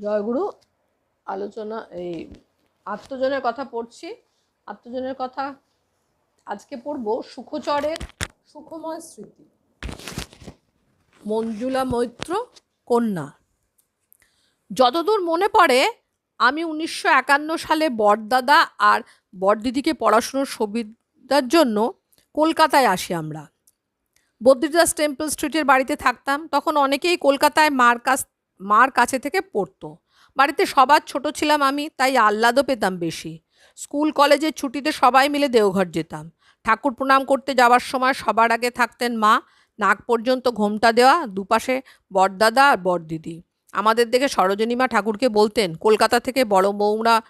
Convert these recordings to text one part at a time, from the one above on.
জয়গুরু, আলোচনা, এই আত্মজনের কথা পড়ছি। আত্মজনের কথা আজকে পড়ব সুখচরের সুখময় স্মৃতি। মঞ্জুলা মৈত্র কন্যা। যতদূর মনে পড়ে, আমি উনিশশো একান্ন সালে বড়দাদা আর বড়দিদিকে পড়াশুনোর সুবিধার জন্য কলকাতায় আসি আমরা। বদ্রিদাস টেম্পল স্ট্রিটের বাড়িতে থাকতাম। তখন অনেকেই কলকাতায় মার কাছ মার কাছে থেকে পড়তো। বাড়িতে সবার ছোট ছিলাম আমি, তাই আহ্লাদও পেতাম বেশি। স্কুল, কলেজের ছুটিতে সবাই মিলে দেওঘর যেতাম। ঠাকুর প্রণাম করতে যাওয়ার সময় সবার আগে থাকতেন মা, নাক পর্যন্ত ঘোমটা দেওয়া, দুপাশে বরদাদা আর বরদিদি। আমাদের দেখে সরোজিনীমা ঠাকুরকে বলতেন, কলকাতা থেকে বড় বৌমরা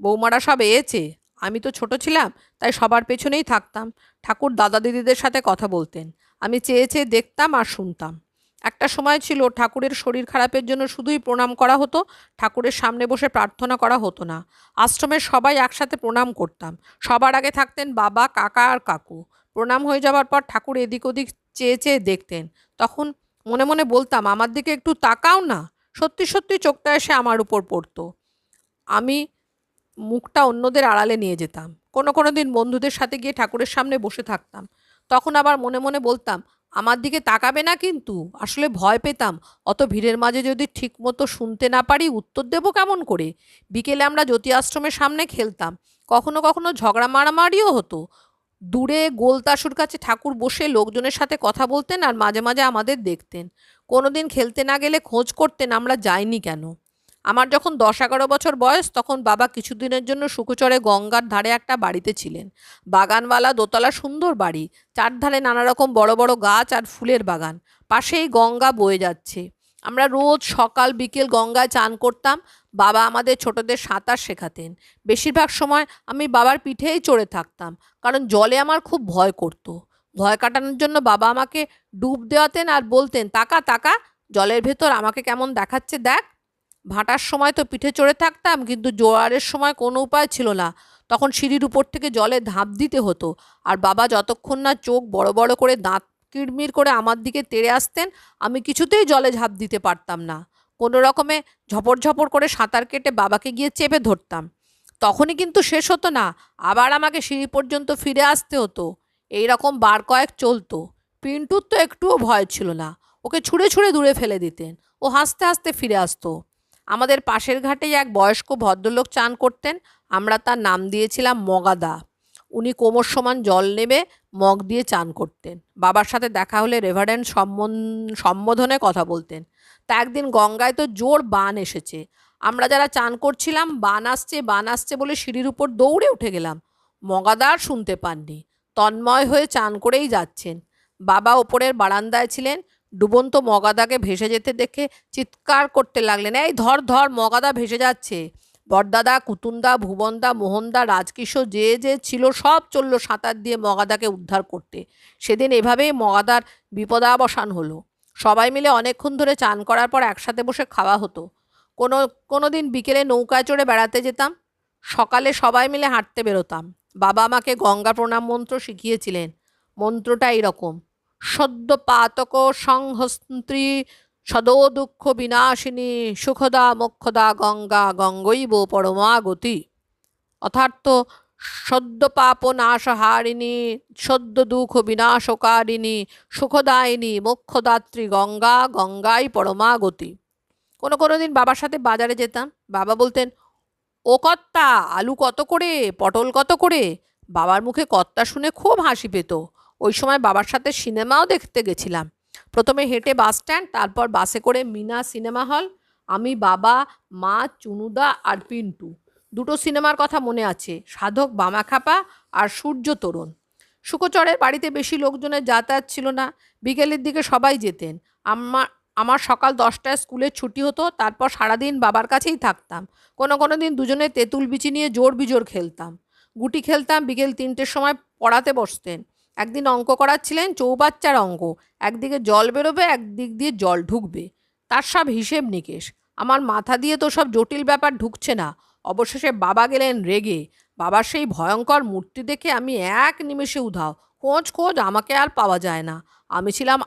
বৌমারা সব এয়েছে আমি তো ছোট ছিলাম, তাই সবার পেছনেই থাকতাম। ঠাকুর দাদা দিদিদের সাথে কথা বলতেন। আমি চেয়ে চেয়ে দেখতাম আর শুনতাম। একটা সময় ছিল ঠাকুরের শরীর খারাপের জন্য শুধুই প্রণাম করা হতো, ঠাকুরের সামনে বসে প্রার্থনা করা হতো না। আশ্রমের সবাই একসাথে প্রণাম করতাম। সবার আগে থাকতেন বাবা, কাকা আর কাকু। প্রণাম হয়ে যাওয়ার পর ঠাকুর এদিক ওদিক চেয়ে চেয়ে দেখতেন। তখন মনে মনে বলতাম, আমার দিকে একটু তাকাও না। সত্যি সত্যি চোখটা এসে আমার উপর পড়তো। আমি মুখটা অন্যদের আড়ালে নিয়ে যেতাম। কোনো কোনো দিন বন্ধুদের সাথে গিয়ে ঠাকুরের সামনে বসে থাকতাম। তখন আবার মনে মনে বলতাম আমার দিকে তাকাবে না কিন্তু? আসলে ভয় পেতাম। অত ভিড়ের মাঝে যদি ঠিক মতো শুনতে না পারি, উত্তর দেবো কেমন করে? বিকেলে আমরা জ্যোতি আশ্রমের সামনে খেলতাম। কখনো কখনো ঝগড়া মারামারিও হতো। দূরে গোলতাসুর কাছে ঠাকুর বসে লোকজনের সাথে কথা বলতেন আর মাঝে মাঝে আমাদের দেখতেন। কোনো দিন খেলতে না গেলে খোঁজ করতেন, আমরা যাইনি কেন? আমার যখন দশ এগারো বছর বয়স, তখন বাবা কিছুদিনের জন্য সুকুচরে গঙ্গার ধারে একটা বাড়িতে ছিলেন। বাগানওয়ালা দোতলা সুন্দর বাড়ি, চারধারে নানা রকম বড় বড় গাছ আর ফুলের বাগান। পাশেই গঙ্গা বয়ে যাচ্ছে। আমরা রোজ সকাল, বিকেল গঙ্গায় চান করতাম। বাবা আমাদের ছোটদের সাঁতার শেখাতেন। বেশিরভাগ সময় আমি বাবার পিঠেই চড়ে থাকতাম, কারণ জলে আমার খুব ভয় করতো। ভয় কাটানোর জন্য বাবা আমাকে ডুব দেওয়াতেন আর বলতেন, তাকা তাকা, জলের ভেতর আমাকে কেমন দেখাচ্ছে দেখ। ভাটার সময় তো পিঠে চড়ে থাকতাম, কিন্তু জোয়ারের সময় কোনো উপায় ছিল না। তখন সিঁড়ির উপর থেকে জলে ধাপ দিতে হতো। আর বাবা যতক্ষণ না চোখ বড় বড় করে দাঁত কিড়মির করে আমার দিকে তেড়ে আসতেন, আমি কিছুতেই জলে ঝাঁপ দিতে পারতাম না। কোনো রকমে ঝপড় ঝপড় করে সাঁতার কেটে বাবাকে গিয়ে চেপে ধরতাম। তখনই কিন্তু শেষ হতো না, আবার আমাকে সিঁড়ি পর্যন্ত ফিরে আসতে হতো। এই রকম বার কয়েক চলতো। পিন্টুর তো একটুও ভয় ছিল না। ওকে ছুঁড়ে ছুঁড়ে দূরে ফেলে দিতেন। ও হাসতে হাসতে ফিরে আসতো। আমাদের পাশের ঘাটেই এক বয়স্ক ভদ্রলোক চান করতেন, আমরা তার নাম দিয়েছিলাম মগাদা। উনি কোমর সমান জল নেবে, মগ দিয়ে চান করতেন। বাবার সাথে দেখা হলে রেভারেন্ড সম্বোধনে কথা বলতেন। তা একদিন গঙ্গায় তো জোর বান এসেছে। আমরা যারা চান করছিলাম, বান আসছে বান আসছে বলে সিঁড়ির উপর দৌড়ে উঠে গেলাম। মগাদার শুনতে পাননি। তন্ময় হয়ে চান করেই যাচ্ছেন। বাবা ওপরের বারান্দায় ছিলেন ডুবন্ত মগাদাকে ভেসে যেতে দেখে চিৎকার করতে লাগলেন, এই ধর ধর, মগাদা ভেসে যাচ্ছে। বরদাদা কুতুন্দা ভুবনদা, মোহনদা, রাজকিশোর, যে যে ছিল সব চলল সাঁতার দিয়ে মগাদাকে উদ্ধার করতে। সেদিন এভাবেই মগাদার বিপদাবসান হলো। সবাই মিলে অনেকক্ষণ ধরে চান করার পর একসাথে বসে খাওয়া হতো। কোনো কোনো দিন বিকেলে নৌকায় চড়ে বেড়াতে যেতাম। সকালে সবাই মিলে হাঁটতে বেরোতাম। বাবা আমাকে গঙ্গা প্রণাম মন্ত্র শিখিয়েছিলেন। মন্ত্রটা এইরকম সদ্য পাতক সংহস্ত্রী সদো দুঃখ বিনাশিনী সুখদা মোক্ষদা গঙ্গা গঙ্গৈব পরমা গতি সদ্য পাপ নাশহারিণী সদ্য দুঃখ বিনাশকারিণী, সুখদায়িনী, মোক্ষদাত্রী গঙ্গা গঙ্গাই পরমা গতি কোনো কোনো দিন বাবার সাথে বাজারে যেতাম। বাবা বলতেন, ও কর্তা, আলু কত করে? পটল কত করে? বাবার মুখে কর্তা শুনে খুব হাসি পেত। ওই সময় বাবার সাথে সিনেমাও দেখতে গেছিলাম। প্রথমে হেঁটে বাস স্ট্যান্ড, তারপর বাসে করে মিনা সিনেমা হল, আমি, বাবা, মা, চুনুদা আর পিন্টু। দুটো সিনেমার কথা মনে আছে, সাধক বামাখাপা আর সূর্য তরুণ। শুকোচরের বাড়িতে বেশি লোকজনের যাতায়াত ছিল না, বিকেলের দিকে সবাই যেতেন। আমার আমার সকাল দশটায় স্কুলের ছুটি হতো, তারপর সারাদিন বাবার কাছেই থাকতাম। কোনো কোনো দিন দুজনে তেঁতুল বিচি নিয়ে জোর বিজোর খেলতাম। গুটি খেলতাম, বিকেল তিনটের সময় পড়াতে বসতেন। একদিন অঙ্ক করাচ্ছিলেন চৌবাচ্চার অঙ্ক। একদিকে জল বেরোবে, একদিক দিয়ে জল ঢুকবে। তার সব হিসেব নিকেশ। আমার মাথা দিয়ে তো সব জটিল ব্যাপার ঢুকছে না। অবশেষে বাবা গেলেন রেগে। বাবার সেই ভয়ঙ্কর মূর্তি দেখে আমি এক নিমেষে উধাও। খোঁজ খোঁজ, আমাকে আর পাওয়া যায় না। আমি ছিলাম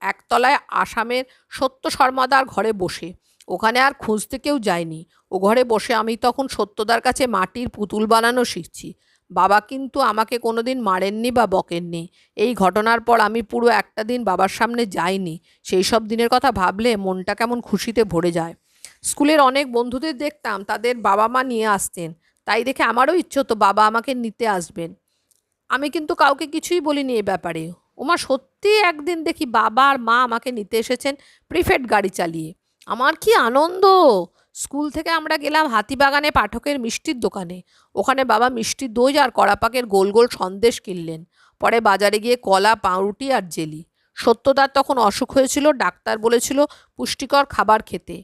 একতলায় আসামের সত্য শর্মাদার ঘরে বসে। ওখানে আর খুঁজতে কেউ যায়নি। ও ঘরে বসে আমি তখন সত্যদার কাছে মাটির পুতুল বানানো শিখছি। বাবা কিন্তু আমাকে কোনোদিন মারেননি বা বকেননি। এই ঘটনার পর আমি পুরো একটা দিন বাবার সামনে যাইনি। সেই সব দিনের কথা ভাবলে মনটা কেমন খুশিতে ভরে যায়। স্কুলের অনেক বন্ধুদের দেখতাম, তাদের বাবা মা নিয়ে আসতেন। তাই দেখে আমারও ইচ্ছে হতো বাবা আমাকে নিতে আসবেন। আমি কিন্তু কাউকে কিছুই বলিনি এ ব্যাপারে। ওমা সত্যি একদিন দেখি বাবা আর মা আমাকে নিতে এসেছেন প্রিফেড গাড়ি চালিয়ে। আমার কি আনন্দ! স্কুল থেকে আমরা গেলাম হাতিবাগানে পাঠকের মিষ্টির দোকানে। ওখানে বাবা মিষ্টি দই আর কড়াপাকের গোল গোল সন্দেশ কিনলেন। পরে বাজারে গিয়ে কলা, পাউরুটি আর জেলি। সত্যদার তখন অসুখ হয়েছিল, ডাক্তার বলেছিল পুষ্টিকর খাবার খেতে।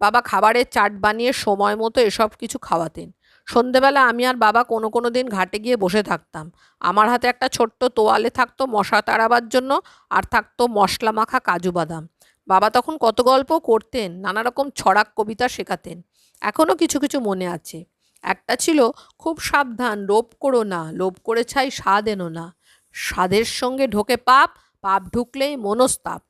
বাবা খাবারের চাট বানিয়ে সময় মতো এসব কিছু খাওয়াতেন। সন্ধেবেলা আমি আর বাবা কোনো কোনো দিন ঘাটে গিয়ে বসে থাকতাম। আমার হাতে একটা ছোট্ট তোয়ালে থাকতো মশা তাড়াবার জন্য আর থাকতো মশলা মাখা কাজু বাদাম। বাবা তখন কত গল্প করতেন, নানা রকম ছড়াক কবিতা শেখাতেন। এখনও কিছু কিছু মনে আছে। একটা ছিল, খুব সাবধান, লোভ করো না, লোভ করে ছাই স্বাদ এনো না। স্বাদের সঙ্গে ঢোকে পাপ পাপ ঢুকলেই মনস্তাপ।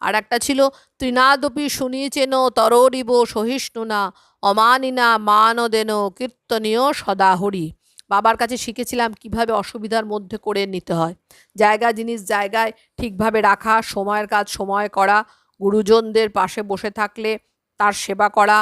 আর একটা ছিল তৃণাদপি শুনিয়েছেন তররিব সহিষ্ণু না অমানিনা মানদেন কীর্তনীয় সদাহরি বাবার কাছে শিখেছিলাম কীভাবে অসুবিধার মধ্যে করে নিতে হয়। জায়গা, জিনিস জায়গায় ঠিকভাবে রাখা, সময়ের কাজ সময় করা গুরুজনদের পাশে বসে থাকলে তার সেবা করা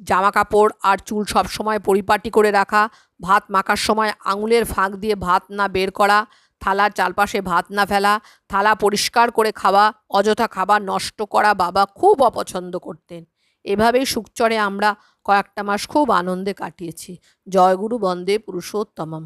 জামা কাপড় আর চুল সব সময় পরিপাটি করে রাখা, ভাত মাখার সময় আঙুলের ফাঁক দিয়ে ভাত না বের করা, থালার চারপাশে ভাত না ফেলা, থালা পরিষ্কার করে খাওয়া, অযথা খাবার নষ্ট করা বাবা খুব অপছন্দ করতেন। এভাবেই সুখচরে আমরা কয়েকটা মাস খুব আনন্দে কাটিয়েছি। জয়গুরু বন্দে পুরুষোত্তমম।